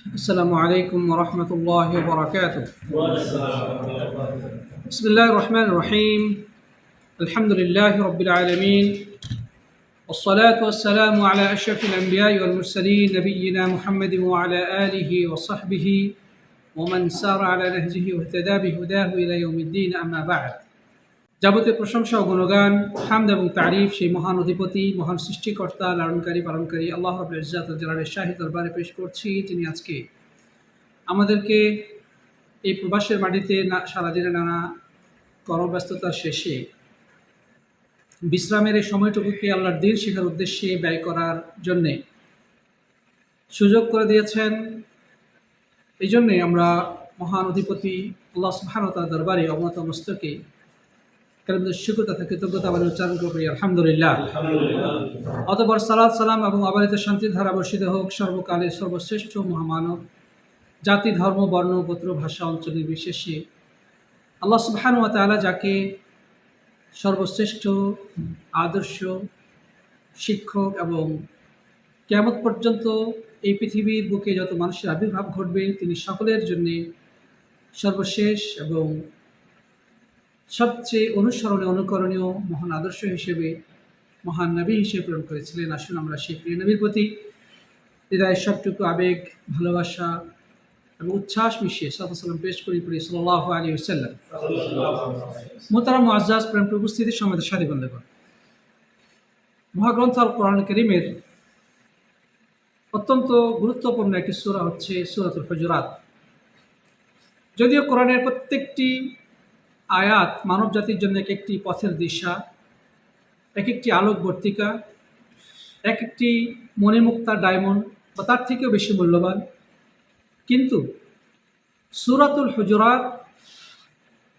السلام عليكم ورحمة الله وبركاته. بسم الله الرحمن الرحيم. الحمد لله رب العالمين. والصلاة والسلام على أشرف الأنبياء والمرسلين نبينا محمد وعلى آله وصحبه ومن سار على نهجه واهتدى بهداه إلى يوم الدين. أما بعد যাবতীয় প্রশংসা ও গুণগান, হামদ এবং তারিফ সেই মহান অধিপতি, মহান সৃষ্টিকর্তা, লালনকারী, পালনকারী আল্লাহ রব ইজাত শাহী দরবারে পেশ করছি, যিনি আজকে আমাদেরকে এই প্রবাসের মাটিতে না, সারাদিনে নানা কর্মব্যস্ততার শেষে বিশ্রামের এই সময়টুকুকে আল্লাহর দিন শেখার উদ্দেশ্যে ব্যয় করার জন্যে সুযোগ করে দিয়েছেন। এই জন্যে আমরা মহান অধিপতি আল্লাহ সুবহানতার দরবারে অবনত মস্তকে কালামদের শুক্র তথা কৃতজ্ঞতা আবার উচ্চারণ করি আলহামদুলিল্লাহ। অতপর সালাদ সালাম এবং অবারিত শান্তির ধারা বর্ষিত হোক সর্বকালের সর্বশ্রেষ্ঠ মহামানব জাতি ধর্ম বর্ণ গোত্র ভাষা অঞ্চল নির্বিশেষে আল্লাহ সুবহান ওয়া তাআলা যাকে সর্বশ্রেষ্ঠ আদর্শ শিক্ষক এবং কেমত পর্যন্ত এই পৃথিবীর বুকে যত মানুষের আবির্ভাব ঘটবে তিনি সকলের জন্যে সর্বশেষ এবং সবচেয়ে অনুসরণে, অনুকরণীয় মহান আদর্শ হিসেবে মহান নবী হিসেবে প্রেরণ করেছিলেন। আসুন আমরা সেই প্রিয় নবীর প্রতি হৃদয়ের সবটুকু আবেগ, ভালোবাসা এবং উচ্ছ্বাস মিশিয়ে সাল্লাম পেশ করি, পড়ি সাল্লাহ আলী সাল্লাম মোতারাম আজাজ প্রেম উপস্থিতির সময় সাথী, বন্ধুগণ। মহাগ্রন্থ আল কোরআন করিমের অত্যন্ত গুরুত্বপূর্ণ একটি সুরা হচ্ছে সুরাতুল হজরাত। যদিও কোরআনের প্রত্যেকটি আয়াত মানব জাতির জন্য এক একটি পথের দিশা, এক একটি আলোকবর্তিকা এক একটি মণিমুক্তা ডায়মন্ড বা তার থেকেও বেশি মূল্যবান। কিন্তু সুরাতুল হুজরাত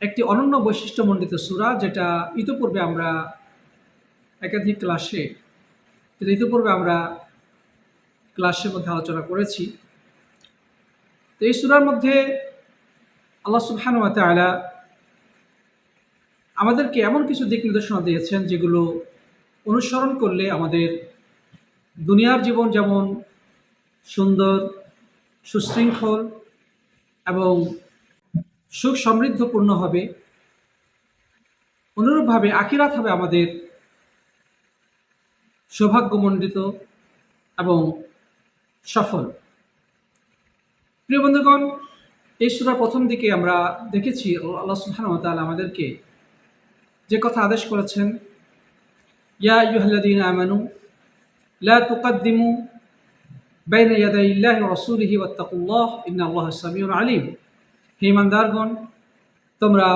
একটি অনন্য বৈশিষ্ট্যমণ্ডিত সুরা যেটা ইতিপূর্বে আমরা একাধিক ক্লাসে, যেটা ইতিপূর্বে আমরা ক্লাসের মধ্যে আলোচনা করেছি। তো এই সুরার মধ্যে আল্লাহ সুবহানুয়া তাআলা আমাদেরকে এমন কিছু দিক নির্দেশনা দিয়েছেন যেগুলো অনুসরণ করলে আমাদের দুনিয়ার জীবন যেমন সুন্দর, সুশৃঙ্খল এবং সুখ সমৃদ্ধপূর্ণ হবে, অনুরূপভাবে আকিরাত হবে আমাদের সৌভাগ্যমণ্ডিত এবং সফল। প্রিয় বন্ধুগণ, এই সুরার প্রথম দিকে আমরা দেখেছি আল্লাহ সুবহানাহু ওয়া তাআলা আমাদেরকে যে কথা আদেশ করেছেন, ইয়া ইউহাল্লাদিন আমানু, লা তুকাদ্দিমু বাইনা ইয়াদাই ইল্লাহি রাসূলিহি ওয়াত্তাকুল্লাহ, ইন্নাল্লাহা সামিউন আলিম। হে ইমানদারগণ, তোমরা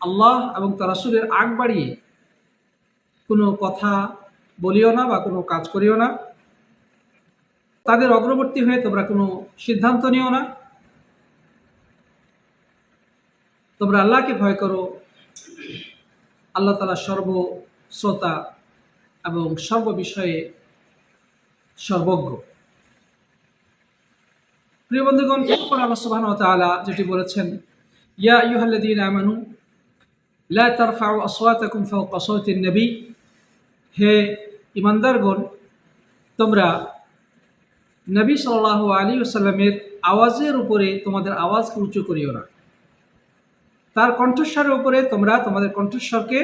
আল্লাহ এবং তার রাসূলের আগ বাড়িয়ে কোনো কথা বলিও না বা কোনো কাজ করিও না। তাদের অগ্রবর্তী হয়ে তোমরা কোনো সিদ্ধান্ত নিও না। তোমরা আল্লাহকে ভয় করো আল্লাহ তালা সর্বশ্রোতা এবং সর্ববিষয়ে সর্বজ্ঞ। প্রিয় বন্ধুগণ, এরপর আল্লাহ সুবাহ তালা যেটি বলেছেন, ইয়া ইউহাল্লাদিন আমানু, লা তারফাউ আসওয়াতাকুম ফাওকা সাওতিন নবী। হে ইমানদারগণ তোমরা নবী সাল্লাল্লাহু আলাইহি ওয়াসাল্লামের আওয়াজের উপরে তোমাদের আওয়াজকে উঁচু করিও না। তার কণ্ঠস্বরের উপরে তোমরা তোমাদের কণ্ঠস্বরকে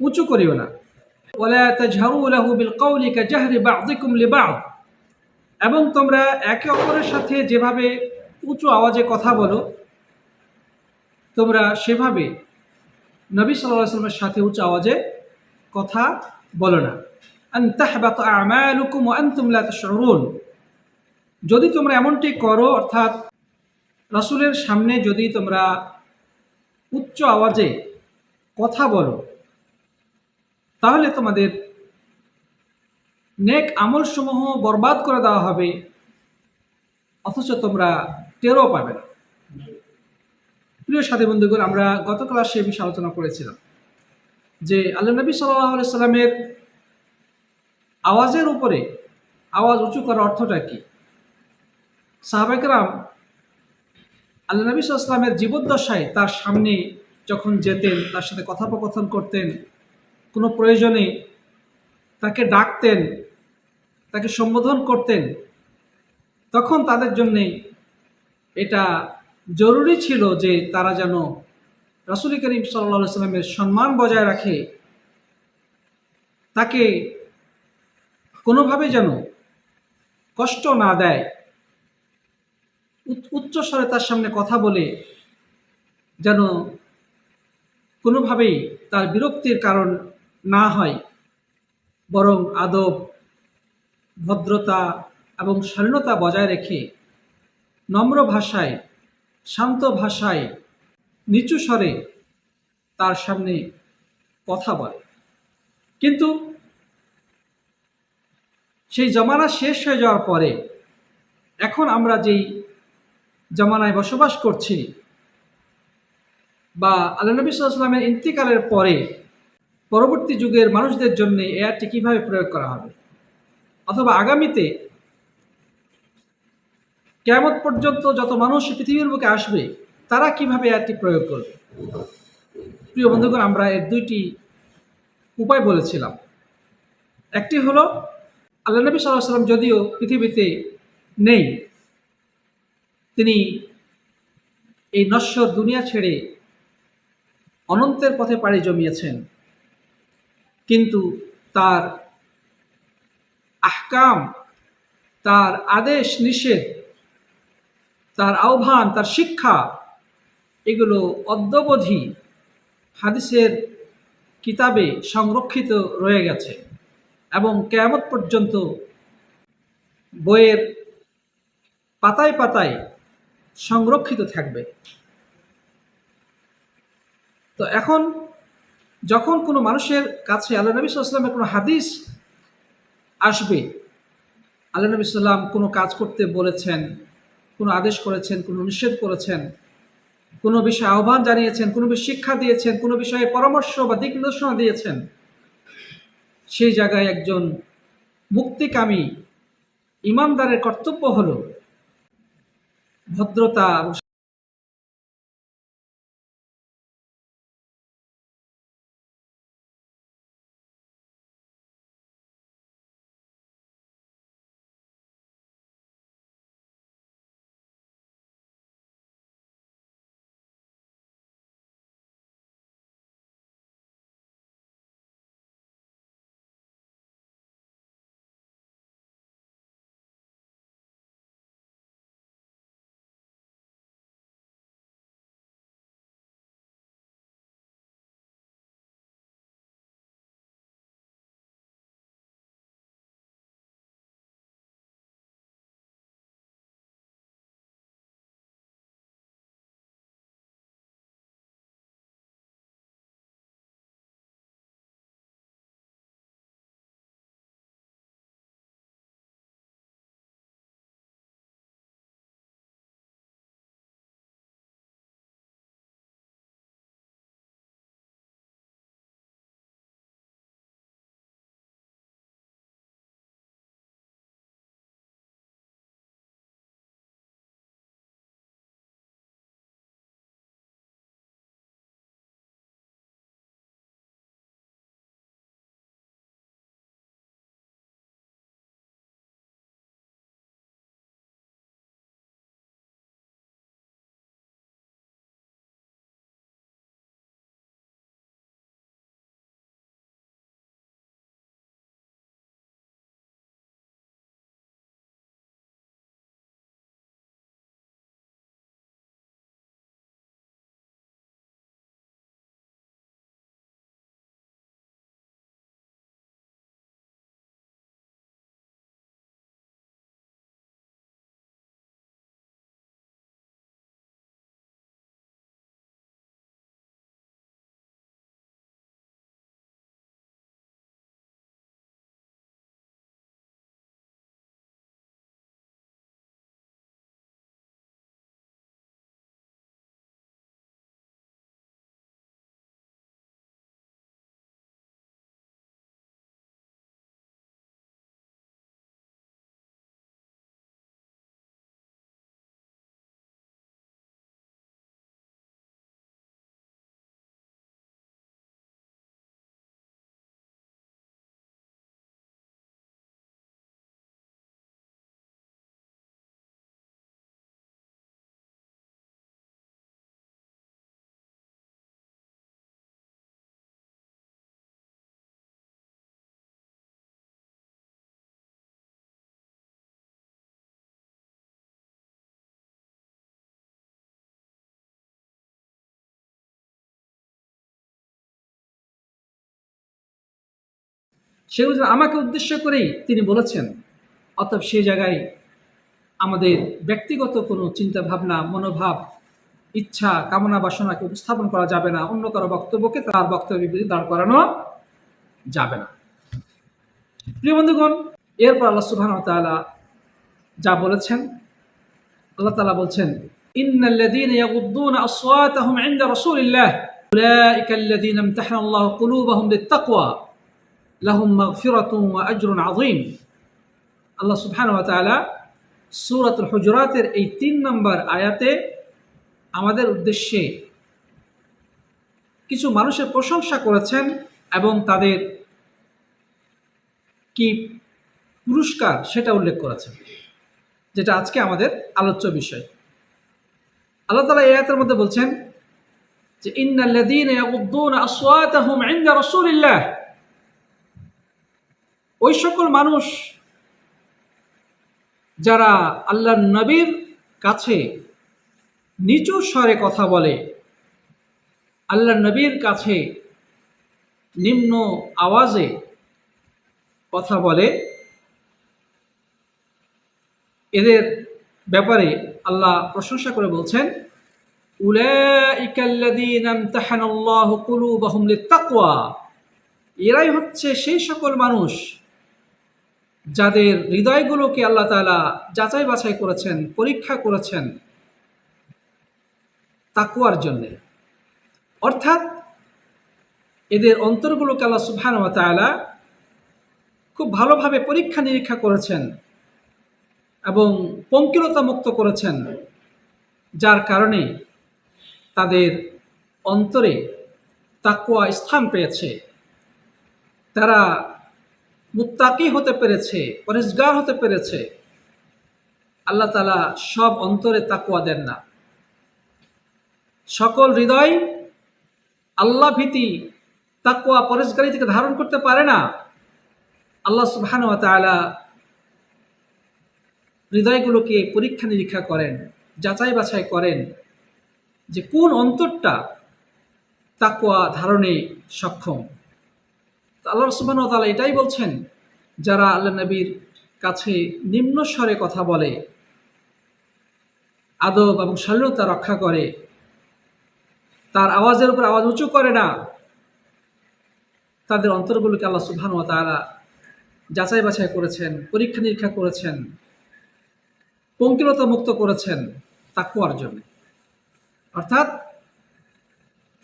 উঁচু করিও না। ওলা এবং তোমরা একে অপরের সাথে যেভাবে উঁচু আওয়াজে কথা বলো, তোমরা সেভাবে নবী সাল্লাল্লাহু আলাইহি সাথে উঁচু আওয়াজে কথা বলো না। যদি তোমরা এমনটি করো, অর্থাৎ রাসূলের সামনে যদি তোমরা উচ্চ আওয়াজে কথা বলো। তাহলে তোমাদের নেক আমলসমূহ বরবাদ করে দেওয়া হবে, অথচ তোমরা টেরও পাবে না। প্রিয় সাথী বন্ধুগণ, আমরা গত ক্লাসে এ বিষয়ে আলোচনা করেছিলাম যে আল্লাহ নবী সাল্লাহ সাল্লামের আওয়াজের উপরে আওয়াজ উঁচু করার অর্থটা কি? সাহাবেকরাম আল্লাহ নবী সাল্লামের জীবদ্দশায় তার সামনে যখন যেতেন, তার সাথে কথোপকথন করতেন, কোনো প্রয়োজনে তাকে ডাকতেন, তাকে সম্বোধন করতেন, তখন তাদের জন্যে এটা জরুরি ছিল যে তারা যেন রাসুল করিম সাল্লা সাল্লামের সম্মান বজায় রাখে। তাকে কোনোভাবে যেন কষ্ট না দেয়। উচ্চ- উচ্চ স্বরে তার সামনে কথা বলে যেন কোনোভাবেই তার বিরক্তির কারণ না হয়, বরং আদব, ভদ্রতা এবং শালীনতা বজায় রেখে নম্র ভাষায়, শান্ত ভাষায়, নিচু স্বরে তার সামনে কথা বলে। কিন্তু সেই জমানা শেষ হয়ে যাওয়ার পরে এখন আমরা যেই জমানায় বসবাস করছি। বা আল্লাহ নবী সাল্লামের ইন্তিকালের পরে, পরবর্তী যুগের মানুষদের জন্য এয়ারটি কীভাবে প্রয়োগ করা হবে? অথবা আগামীতে কেমন পর্যন্ত যত মানুষ পৃথিবীর বুকে আসবে, তারা কীভাবে এয়ারটি প্রয়োগ করবে? প্রিয় বন্ধুগণ, আমরা এর দুইটি উপায় বলেছিলাম। একটি হলো, আল্লাহ নবী সাল্লাহ সাল্লাম যদিও পৃথিবীতে নেই তিনি এই নশ্বর দুনিয়া ছেড়ে অনন্তের পথে পাড়ি জমিয়েছেন। কিন্তু তার আহকাম, তার আদেশ নিষেধ, তার আহ্বান, তার শিক্ষা, এগুলো অদ্যবধি হাদিসের কিতাবে সংরক্ষিত রয়ে গেছে এবং কেয়ামত পর্যন্ত বইয়ের পাতায় পাতায় সংরক্ষিত থাকবে। তো এখন যখন কোনো মানুষের কাছে আল্লাহ নবী সাল্লামের কোনো হাদিস আসবে, আল্লাহ নবী সাল্লাম কোনো কাজ করতে বলেছেন, কোনো আদেশ করেছেন, কোনো নিষেধ করেছেন, কোনো বিষয়ে আহ্বান জানিয়েছেন, কোনো বিষয়ে শিক্ষা দিয়েছেন, কোনো বিষয়ে পরামর্শ বা দিক নির্দেশনা দিয়েছেন, সেই জায়গায় একজন মুক্তিকামী ইমানদারের কর্তব্য হলো ভদ্রতা সেগুলো আমাকে উদ্দেশ্য করেই তিনি বলেছেন, অতএব সেই জায়গায় আমাদের ব্যক্তিগত কোনো চিন্তা ভাবনা মনোভাব, ইচ্ছা, কামনা, বাসনাকে উপস্থাপন করা যাবে না, অন্য কারও বক্তব্যকে তার বক্তব্যের বিপরীতে দাঁড় করানো যাবে না। প্রিয় বন্ধুগণ, এরপর আল্লাহ সুবহান তাআলা যা বলেছেন, আল্লাহ তালা বলছেন ইন্নাল্লাযীনা লাহুম মাগফিরাতুন ওয়া আজরুন আযীম। আল্লাহ সুবহানাহু ওয়া তাআলা সূরাতুল হুজুরাতের এই তিন নম্বর আয়াতে আমাদের উদ্দেশ্যে কিছু মানুষের প্রশংসা করেছেন এবং তাদের কি পুরস্কার সেটা উল্লেখ করেছেন, যেটা আজকে আমাদের আলোচ্য বিষয়। আল্লাহ তালা এই আয়াতের মধ্যে বলছেন যে ইন্নাল্লাযীনা ইয়াগুদ্দুনা আসওয়াতাহুম ইনদা রাসূলিল্লাহ। ওই সকল মানুষ যারা আল্লাহ নবীর কাছে নিচু স্বরে কথা বলে আল্লাহ নবীর কাছে নিম্ন আওয়াজে কথা বলে, এদের ব্যাপারে আল্লাহ প্রশংসা করে বলছেন এরাই হচ্ছে সেই সকল মানুষ যাদের হৃদয়গুলোকে আল্লাহ তাআলা যাচাই বাছাই করেছেন, পরীক্ষা করেছেন তাকুয়ার জন্যে। অর্থাৎ এদের অন্তরগুলোকে আল্লাহ সুবহান ওয়া খুব ভালোভাবে পরীক্ষা নিরীক্ষা করেছেন এবং পঙ্কিলতা মুক্ত করেছেন, যার কারণে তাদের অন্তরে তাকুয়া স্থান পেয়েছে। তারা মুত্তাকি হতে পেরেছে পরিষ্কার হতে পেরেছে। আল্লাহ তালা সব অন্তরে তাকুয়া দেন না। সকল হৃদয় আল্লাহ ভীতি তাকুয়া পরেশগারি থেকে ধারণ করতে পারে না। আল্লাহ সুবহান তাআলা হৃদয়গুলোকে পরীক্ষা নিরীক্ষা করেন, যাচাই বাছাই করেন যে কোন অন্তরটা তাকুয়া ধারণে সক্ষম। আল্লাহ ওয়া তাআলা এটাই বলছেন, যারা আল্লাহ নবীর কাছে নিম্ন স্বরে কথা বলে, আদব এবং শালীনতা রক্ষা করে, তার আওয়াজের উপর আওয়াজ উঁচু করে না, তাদের অন্তরগুলোকে আল্লাহ সুবহান ওয়া তাআলা যাচাই বাছাই করেছেন, পরীক্ষা নিরীক্ষা করেছেন, পঙ্কিলতা মুক্ত করেছেন তাকুয়ার জন্য অর্থাৎ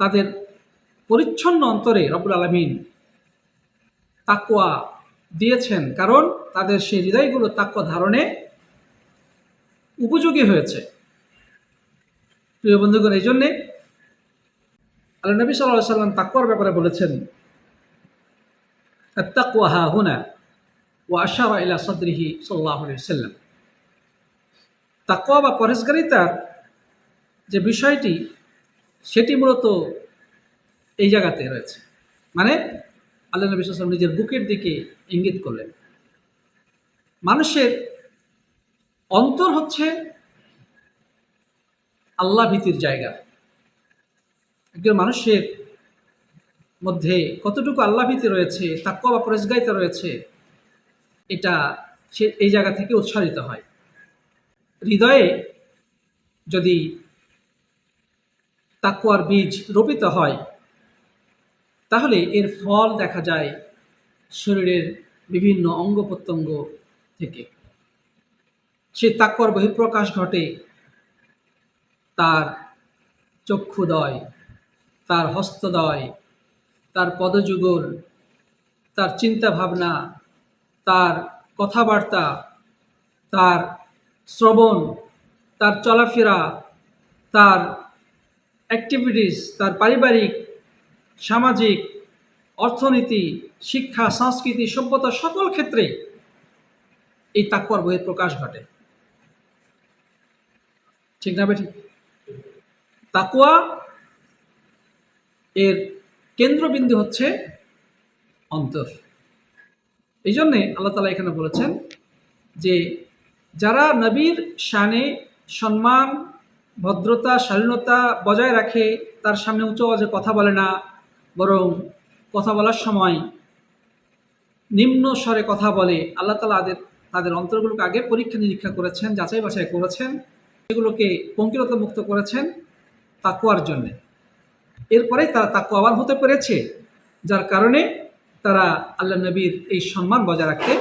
তাদের পরিচ্ছন্ন অন্তরে রবুল আলমিন তাকুয়া দিয়েছেন, কারণ তাদের সেই হৃদয়গুলো তাকুয়া ধারণে উপযোগী হয়েছে। প্রিয় বন্ধুগণ, এই জন্যে আল্লাহ নবী সাল্লাহ সাল্লাম তাকুয়ার ব্যাপারে বলেছেন তাকুয়া হা হুনা ও আশারা ইলা সদরিহি সাল্লাহ সাল্লাম। তাকুয়া বা পরেশগারিতার যে বিষয়টি, সেটি মূলত এই জায়গাতে রয়েছে। মানে আল্লাহ নবী সাল্লাম নিজের বুকের দিকে ইঙ্গিত করলেন। মানুষের অন্তর হচ্ছে আল্লাহ ভীতির জায়গা। একজন মানুষের মধ্যে কতটুকু আল্লাভীতি রয়েছে তাক্কা বা পরেশগাইতা রয়েছে, এটা সে এই জায়গা থেকে উৎসাহিত হয়। হৃদয়ে যদি তাকুয়ার বীজ রোপিত হয় তাহলে এর ফল দেখা যায় শরীরের বিভিন্ন অঙ্গ প্রত্যঙ্গ থেকে। সে তাকর বহিঃপ্রকাশ ঘটে, তার চক্ষুদয় তার হস্তদয় তার পদযুগল, তার চিন্তা ভাবনা তার কথাবার্তা, তার শ্রবণ, তার চলাফেরা, তার অ্যাক্টিভিটিস তার পারিবারিক সামাজিক, অর্থনীতি, শিক্ষা, সংস্কৃতি, সভ্যতা সকল ক্ষেত্রে এই তাকুয়ার বইয়ের প্রকাশ ঘটে। ঠিক না বেঠিক? তাকুয়া এর কেন্দ্রবিন্দু হচ্ছে অন্তর। এই জন্যে আল্লাহ তালা এখানে বলেছেন যে, যারা নবীর শানে সম্মান, ভদ্রতা, শালীনতা বজায় রাখে, তার সামনে উঁচু আওয়াজে কথা বলে না বরং কথা বলার সময় নিম্ন স্বরে কথা বলে আল্লাহ তালা তাদের তাদের অন্তরগুলোকে আগে পরীক্ষা নিরীক্ষা করেছেন, যাচাই বাছাই করেছেন এগুলোকে পঙ্কিলতা মুক্ত করেছেন তাকুয়ার জন্যে। এরপরেই তারা তাকুয়াবান হতে পেরেছে, যার কারণে তারা আল্লাহ নবীর এই সম্মান বজায় রাখতে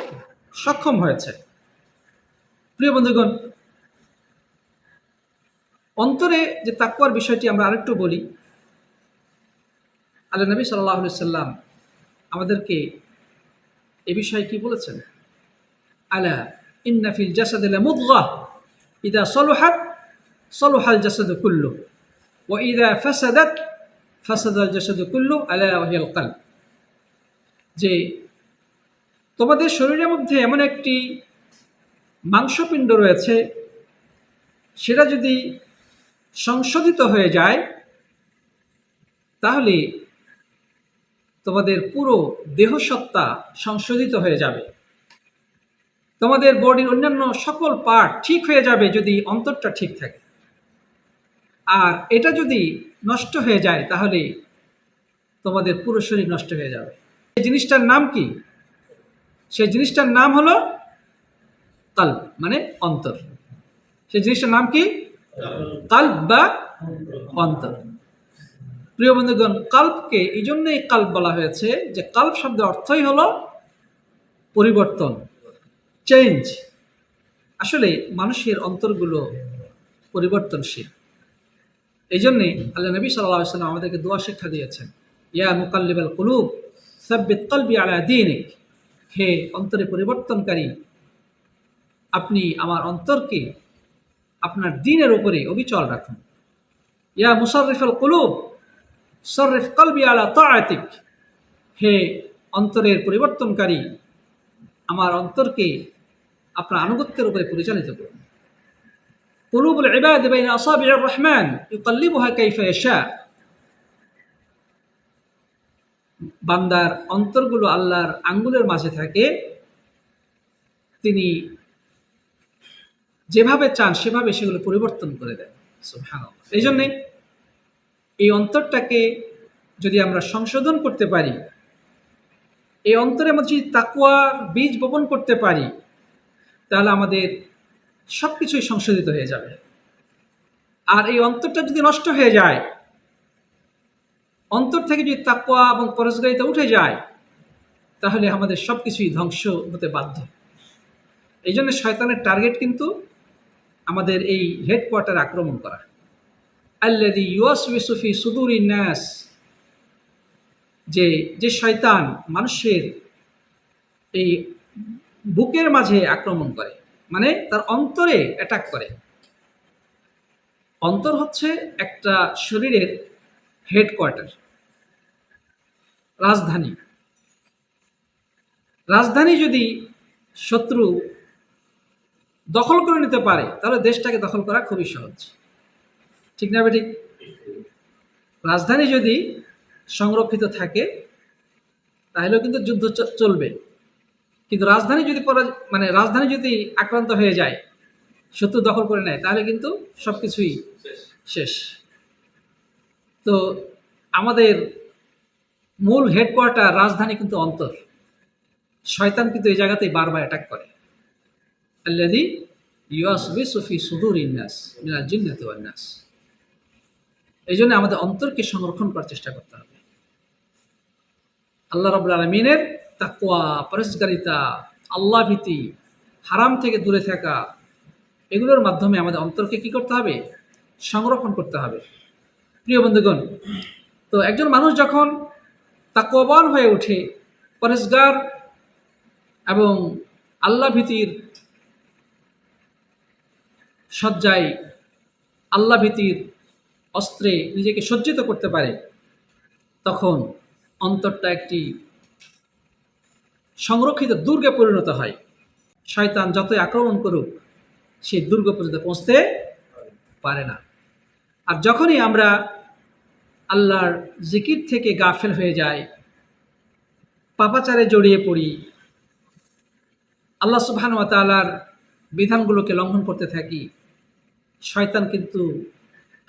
সক্ষম হয়েছে। প্রিয় বন্ধুগণ, অন্তরে যে তাকুয়ার বিষয়টি আমরা আরেকটু বলি আল্লাহ নবী সাল্লাহ সাল্লাম আমাদেরকে এ বিষয়ে কি বলেছেন? আলা ইন্নাফিল জাসাদিল্লা মুদগা ইদা সলুহাত, সলুহাল জাসাদ কুল্লু ও ইদা ফাসাদাত, ফাসাদাল জাসাদ কুল্লু আলা ওয়াহিয়াল কাল যে তোমাদের শরীরের মধ্যে এমন একটি মাংসপিণ্ড রয়েছে, সেটা যদি সংশোধিত হয়ে যায়, তাহলে তোমাদের পুরো দেহসত্তা সংশোধিত হয়ে যাবে। তোমাদের বডির অন্যান্য সকল পার্ট ঠিক হয়ে যাবে যদি অন্তরটা ঠিক থাকে। আর এটা যদি নষ্ট হয়ে যায় তাহলে তোমাদের পুরো শরীর নষ্ট হয়ে যাবে। এই জিনিসটার নাম কি? সেই জিনিসটার নাম হলো কাল্ব মানে অন্তর। সেই জিনিসটার নাম কি? কাল্ব বা অন্তর। প্রিয় বন্ধুগণ, কাল্পকে এই জন্যই কাল্প বলা হয়েছে যে কাল্প শব্দের অর্থই হলো পরিবর্তন চেঞ্জ আসলে মানুষের অন্তরগুলো পরিবর্তনশীল। এই জন্যে আল্লাহ নবী সাল্লাহ সাল্লাম আমাদেরকে দোয়া শিক্ষা দিয়েছেন, ইয়া মুকাল্লিবাল কুলুব, সাব্বিত কলবি আলা দিনিক। হে অন্তরে পরিবর্তনকারী, আপনি আমার অন্তরকে আপনার দিনের উপরে অবিচল রাখুন। ইয়া মুসারিফাল কুলুব হে অন্তরের পরিবর্তনকারী, আমার অন্তরকে আপনার আনুগত্যের উপরে পরিচালিত করুন। বান্দার অন্তরগুলো আল্লাহর আঙ্গুলের মাঝে থাকে। তিনি যেভাবে চান সেভাবে সেগুলো পরিবর্তন করে দেন। এই জন্যে এই অন্তরটাকে যদি আমরা সংশোধন করতে পারি, এই অন্তরের মধ্যে যদি তাকুয়ার বীজ বপন করতে পারি, তাহলে আমাদের সব কিছুই সংশোধিত হয়ে যাবে। আর এই অন্তরটা যদি নষ্ট হয়ে যায়, অন্তর থেকে যদি তাকুয়া এবং পরশগারিতা উঠে যায়, তাহলে আমাদের সব কিছুই ধ্বংস হতে বাধ্য। এই জন্য শয়তানের টার্গেট কিন্তু আমাদের এই হেডকোয়ার্টার আক্রমণ করা। আল্লাদি ইউসফি সুদুর ইন্নাস যে যে শয়তান মানুষের এই বুকের মাঝে আক্রমণ করে মানে তার অন্তরে অ্যাটাক করে। অন্তর হচ্ছে একটা শরীরের হেডকোয়ার্টার রাজধানী। রাজধানী যদি শত্রু দখল করে নিতে পারে, তাহলে দেশটাকে দখল করা খুবই সহজ। ঠিক না ঠিক রাজধানী যদি সংরক্ষিত থাকে, তাহলেও কিন্তু যুদ্ধ চলবে। কিন্তু রাজধানী যদি মানে রাজধানী যদি আক্রান্ত হয়ে যায়, শত্রু দখল করে নেয়, তাহলে কিন্তু সব কিছুই শেষ। তো আমাদের মূল হেডকোয়ার্টার রাজধানী কিন্তু অন্তর। শয়তান কিন্তু এই জায়গাতেই বারবার অ্যাটাক করে। আল্লাদি ইউসবি সুফি সুদুর ইন্নাস মিনাল জিন্নাতি ওয়ান নাস। এই জন্য আমাদের অন্তরকে সংরক্ষণ করার চেষ্টা করতে হবে। আল্লাহ রবুল আলমিনের তাকুয়া পরিষ্কারিতা আল্লাহ ভীতি, হারাম থেকে দূরে থাকা, এগুলোর মাধ্যমে আমাদের অন্তরকে কি করতে হবে? সংরক্ষণ করতে হবে। প্রিয় বন্ধুগণ, তো একজন মানুষ যখন তাকুয়াবান হয়ে ওঠে পরেশগার এবং আল্লাহ ভীতির সজ্জায় আল্লাহ ভীতির অস্ত্রে নিজেকে সজ্জিত করতে পারে, তখন অন্তরটা একটি সংরক্ষিত দুর্গে পরিণত হয়। শয়তান যতই আক্রমণ করুক সেই দুর্গ পর্যন্ত পৌঁছতে পারে না। আর যখনই আমরা আল্লাহর জিকির থেকে গাফেল হয়ে যাই, পাপাচারে জড়িয়ে পড়ি, আল্লাহ সুবহান ওয়া তাআলার বিধানগুলোকে লঙ্ঘন করতে থাকি, শয়তান কিন্তু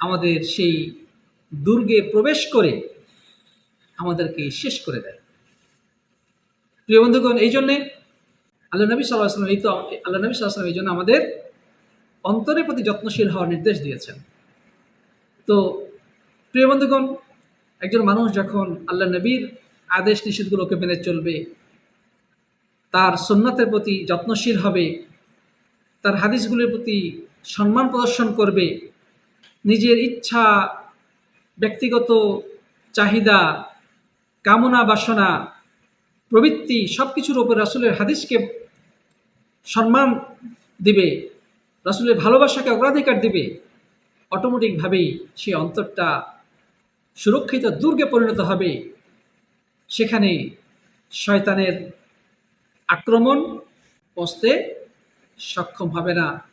আমাদের সেই দুর্গে প্রবেশ করে আমাদেরকে শেষ করে দেয়। প্রিয় বন্ধুগণ, এই জন্যে আল্লাহ নবী সাল্লাহ আসলাম এই তো, আল্লাহ নবী সাল্লাহ এই জন্য আমাদের অন্তরের প্রতি যত্নশীল হওয়ার নির্দেশ দিয়েছেন। তো প্রিয় বন্ধুগণ, একজন মানুষ যখন আল্লাহ নবীর আদেশ নিষেধগুলোকে মেনে চলবে, তার সুন্নতের প্রতি যত্নশীল হবে, তার হাদিসগুলির প্রতি সম্মান প্রদর্শন করবে নিজের ইচ্ছা, ব্যক্তিগত চাহিদা, কামনা, বাসনা, প্রবৃত্তি সব কিছুর ওপর রাসুলের হাদিসকে সম্মান দিবে, রাসুলের ভালোবাসাকে অগ্রাধিকার দিবে, অটোমেটিকভাবেই সেই অন্তরটা সুরক্ষিত দুর্গে পরিণত হবে। সেখানে শয়তানের আক্রমণ পৌঁছতে সক্ষম হবে না।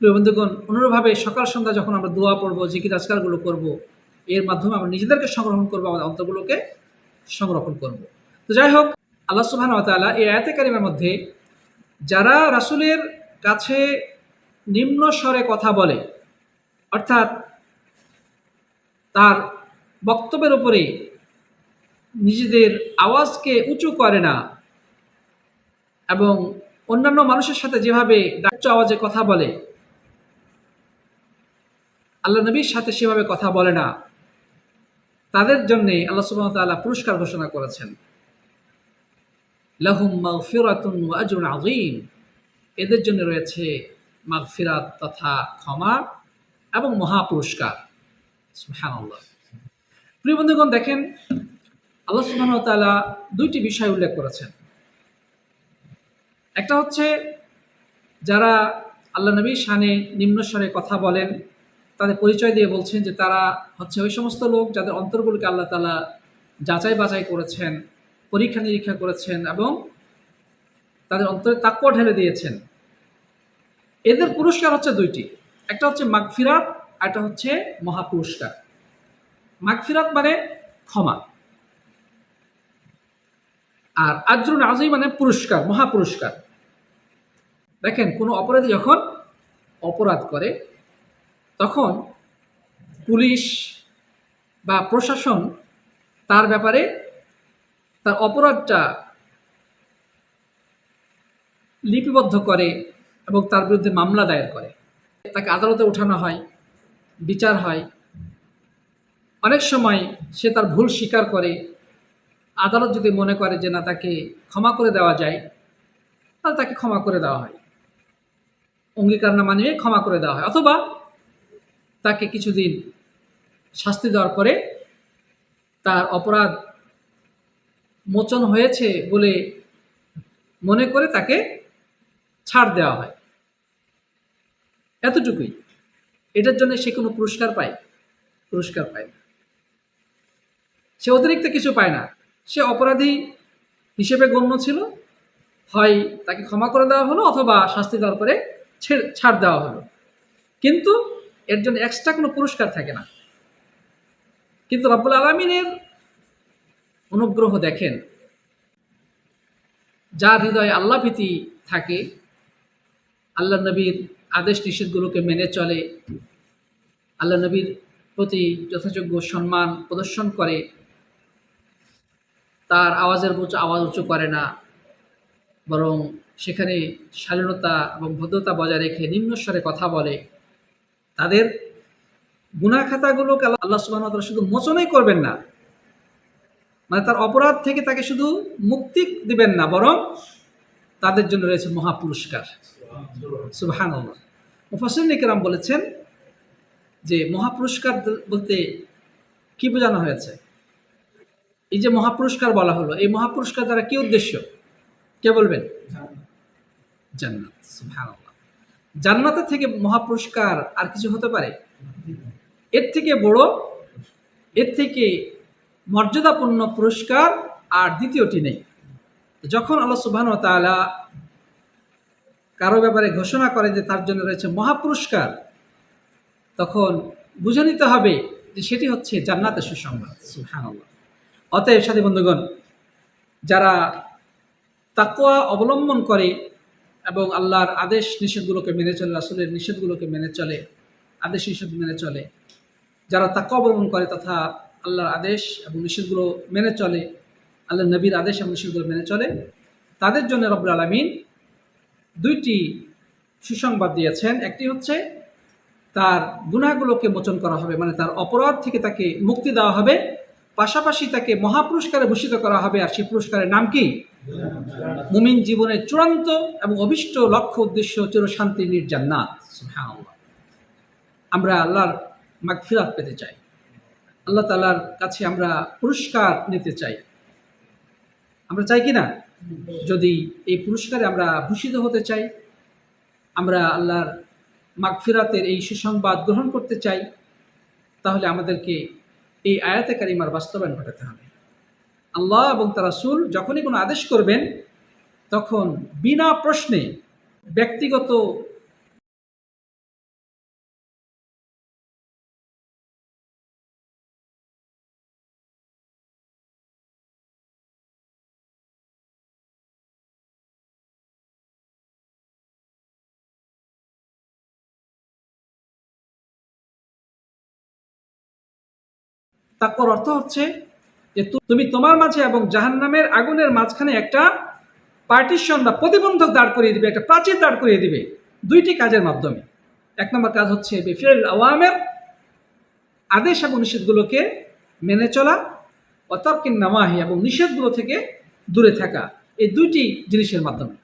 প্রিয় বন্ধুগণ, অনুরূপভাবে সকাল সন্ধ্যা যখন আমরা দোয়া পড়ব, জিকির আজকারগুলো করব, এর মাধ্যমে আমরা নিজেদেরকে সংরক্ষণ করব, আমাদের অন্তরগুলোকে সংরক্ষণ করব। তো যাই হোক, আল্লাহ সুবহান তাআলা এই আয়াতে কারিমের মধ্যে, যারা রাসুলের কাছে নিম্ন স্বরে কথা বলে, অর্থাৎ তার বক্তব্যের উপরে নিজেদের আওয়াজকে উঁচু করে না এবং অন্যান্য মানুষের সাথে যেভাবে ডাচ্চ আওয়াজে কথা বলে আল্লাহ নবীর সাথে সেভাবে কথা বলে না। তাদের জন্যে আল্লাহ সুবহান তাআলা পুরস্কার ঘোষণা করেছেন। আযীম। এদের জন্য রয়েছে মাগফিরাত তথা ক্ষমা এবং মহা পুরস্কার প্রিয় বন্ধুগণ, দেখেন, আল্লাহ ওয়া তাআলা দুইটি বিষয় উল্লেখ করেছেন। একটা হচ্ছে, যারা আল্লাহ নবীর শানে নিম্নস্বরে কথা বলেন তাদের পরিচয় দিয়ে বলছেন যে তারা হচ্ছে ওই সমস্ত লোক যাদের অন্তরগুলোকে আল্লাহ তালা যাচাই বাছাই করেছেন, পরীক্ষা নিরীক্ষা করেছেন এবং তাদের অন্তরে তাক্য ঢেলে দিয়েছেন। এদের পুরস্কার হচ্ছে দুইটি। একটা হচ্ছে মাগফিরাত, আর একটা হচ্ছে মহাপুরস্কার। মাগফিরাত মানে ক্ষমা। আর আজরুন আজই মানে পুরস্কার, মহাপুরস্কার। দেখেন, কোনো অপরাধী যখন অপরাধ করে তখন পুলিশ বা প্রশাসন তার ব্যাপারে তার অপরাধটা লিপিবদ্ধ করে এবং তার বিরুদ্ধে মামলা দায়ের করে। তাকে আদালতে ওঠানো হয়, বিচার হয়। অনেক সময় সে তার ভুল স্বীকার করে। আদালত যদি মনে করে যে না, তাকে ক্ষমা করে দেওয়া যায়, তাহলে তাকে ক্ষমা করে দেওয়া হয়। অঙ্গীকার না মানিয়ে ক্ষমা করে দেওয়া হয়। অথবা তাকে কিছুদিন শাস্তি দেওয়ার পরে তার অপরাধ মোচন হয়েছে বলে মনে করে তাকে ছাড় দেওয়া হয়। এতটুকুই। এটার জন্য সে কোনো পুরস্কার পায়? পুরস্কার পায় না। সে অতিরিক্ত কিছু পায় না। সে অপরাধী হিসেবে গণ্য ছিল। হয় তাকে ক্ষমা করে দেওয়া হলো অথবা শাস্তি দেওয়ার পরে ছেড়ে দেওয়া হলো। কিন্তু এর জন্য এক্সট্রা কোনো পুরস্কার থাকে না। কিন্তু রব্বুল আলমিনের অনুগ্রহ দেখেন, যার হৃদয়ে আল্লাহ ভীতি থাকে, আল্লাহ নবীর আদেশ নিষেধগুলোকে মেনে চলে, আল্লাহ নবীর প্রতি যথাযোগ্য সম্মান প্রদর্শন করে, তার আওয়াজের উঁচু আওয়াজ উঁচু করে না, বরং সেখানে শালীনতা এবং ভদ্রতা বজায় রেখে নিম্নস্বরে কথা বলে। তাদের গুনা খাতাগুলোকে আল্লাহ সুবাহ শুধু মোচনই করবেন না। মানে তার অপরাধ থেকে তাকে শুধু মুক্তি দিবেন না, বরং তাদের জন্য রয়েছে মহাপুরস্কার। সুবাহান বলেছেন যে মহাপুরস্কার বলতে কি বোঝানো হয়েছে? এই যে মহাপুরস্কার বলা হলো, এই মহাপুরস্কার দ্বারা কি উদ্দেশ্য? কে বলবেন? জান্নাত। সুবহানাল্লাহ। জান্নাতের থেকে মহাপুরস্কার আর কিছু হতে পারে? এর থেকে বড়, এর থেকে মর্যাদাপূর্ণ পুরস্কার আর দ্বিতীয়টি নেই। যখন আল্লাহ সুবহান তাআলা কারও ব্যাপারে ঘোষণা করে যে তার জন্য রয়েছে মহাপুরস্কার, তখন বুঝে নিতে হবে যে সেটি হচ্ছে জান্নাতের সুসংবাদ। সুবহানাল্লাহ। অতএব সাথী বন্ধুগণ, যারা তাকোয়া অবলম্বন করে এবং আল্লাহর আদেশ নিষেধগুলোকে মেনে চলে, রাসুলের নিষেধগুলোকে মেনে চলে, আদেশ নিষেধ মেনে চলে। যারা তাকওয়া অবলম্বন করে তথা আল্লাহর আদেশ এবং নিষেধগুলো মেনে চলে আল্লাহ নবীর আদেশ এবং নিষেধগুলো মেনে চলে, তাদের জন্য রব্বুল আলমিন দুইটি সুসংবাদ দিয়েছেন। একটি হচ্ছে তার গুনাহগুলোকে মোচন করা হবে মানে তার অপরাধ থেকে তাকে মুক্তি দেওয়া হবে। পাশাপাশি তাকে মহাপুরস্কারে ভূষিত করা হবে, আর সেই পুরস্কারের নাম কি? মুমিন জীবনের চূড়ান্ত এবং অভিষ্ট লক্ষ্য উদ্দেশ্য চির শান্তির নির্জান্নাত। আমরা আল্লাহর মাগফিরাত পেতে চাই। আল্লাহ তালার কাছে আমরা পুরস্কার নিতে চাই। আমরা চাই কি না? যদি এই পুরস্কারে আমরা ভূষিত হতে চাই, আমরা আল্লাহর মাগফিরাতের এই সুসংবাদ গ্রহণ করতে চাই, তাহলে আমাদেরকে এই আয়াতে কারিমার বাস্তবায়ন ঘটাতে হবে। আল্লাহ এবং তার রাসুল যখনই কোনো আদেশ করবেন, তখন বিনা প্রশ্নে ব্যক্তিগত তাকওয়ার অর্থ হচ্ছে যে তুমি তোমার মাঝে এবং জাহান্নামের আগুনের মাঝখানে একটা পার্টিশন বা প্রতিবন্ধক দাঁড় করিয়ে দিবে, একটা প্রাচীর দাঁড় করিয়ে দিবে দুইটি কাজের মাধ্যমে। এক নম্বর কাজ হচ্ছে বেফির আওয়ামের আদেশ এবং নিষেধগুলোকে মেনে চলা অতর্কিন নামাহি এবং নিষেধগুলো থেকে দূরে থাকা, এই দুইটি জিনিসের মাধ্যমে।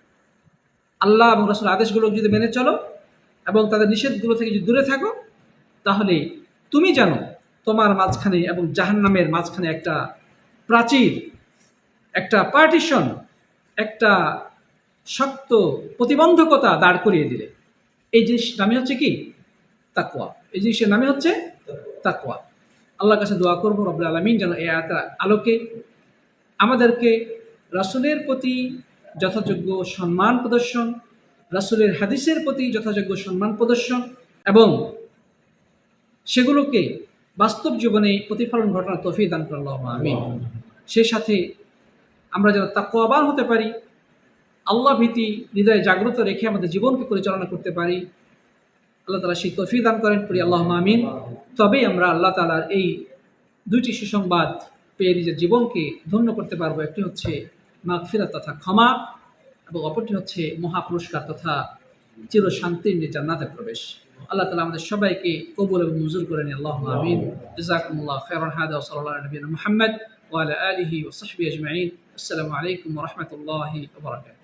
আল্লাহ এবং রসুল আদেশগুলো যদি মেনে চলো এবং তাদের নিষেধগুলো থেকে যদি দূরে থাকো, তাহলে তুমি জানো তোমার মাঝখানে এবং জাহান্নামের মাঝখানে একটা প্রাচীর, একটা পার্টিশন একটা শক্ত প্রতিবন্ধকতা দাঁড় করিয়ে দিলে। এই জিনিস নামে হচ্ছে কি? তাকুয়া এই জিনিসের নামে হচ্ছে তাকুয়া আল্লাহর কাছে দোয়া করব রব্বুল আলমিন যেন এই আয়াতের আলোকে আমাদেরকে রাসূলের প্রতি যথাযোগ্য সম্মান প্রদর্শন, রাসূলের হাদিসের প্রতি যথাযোগ্য সম্মান প্রদর্শন এবং সেগুলোকে বাস্তব জীবনে প্রতিফলন ঘটানোর তফি দান করল্লাহ আমি সে সাথে আমরা যেন তাকওয়াবান হতে পারি আল্লাহ ভীতি হৃদয়ে জাগ্রত রেখে আমাদের জীবনকে পরিচালনা করতে পারি আল্লাহ তালা সেই তফি দান করেন করি আল্লাহ আমিন। তবেই আমরা আল্লাহ তালার এই দুইটি সুসংবাদ পেয়ে নিজের জীবনকে ধন্য করতে পারব। একটি হচ্ছে মাগফিরাত তথা ক্ষমা এবং অপরটি হচ্ছে মহাপুরস্কার তথা চির শান্তির নিয়ে জান্নাতে প্রবেশ। আল্লাহ তালা আমাদের সবাইকে কবুল এবং মঞ্জুর করে নিন আল্লাহ আমিন। জাজাকুমুল্লাহ খায়রান হাদা ওয়া সাল্লাল্লাহু আলা নবিয়িনা মুহাম্মদ ওয়া আলা আলিহি ওয়া সাহবিহি আজমাইন। আসসালামু আলাইকুম ওয়া রাহমাতুল্লাহি ওয়া বারাকাতুহু।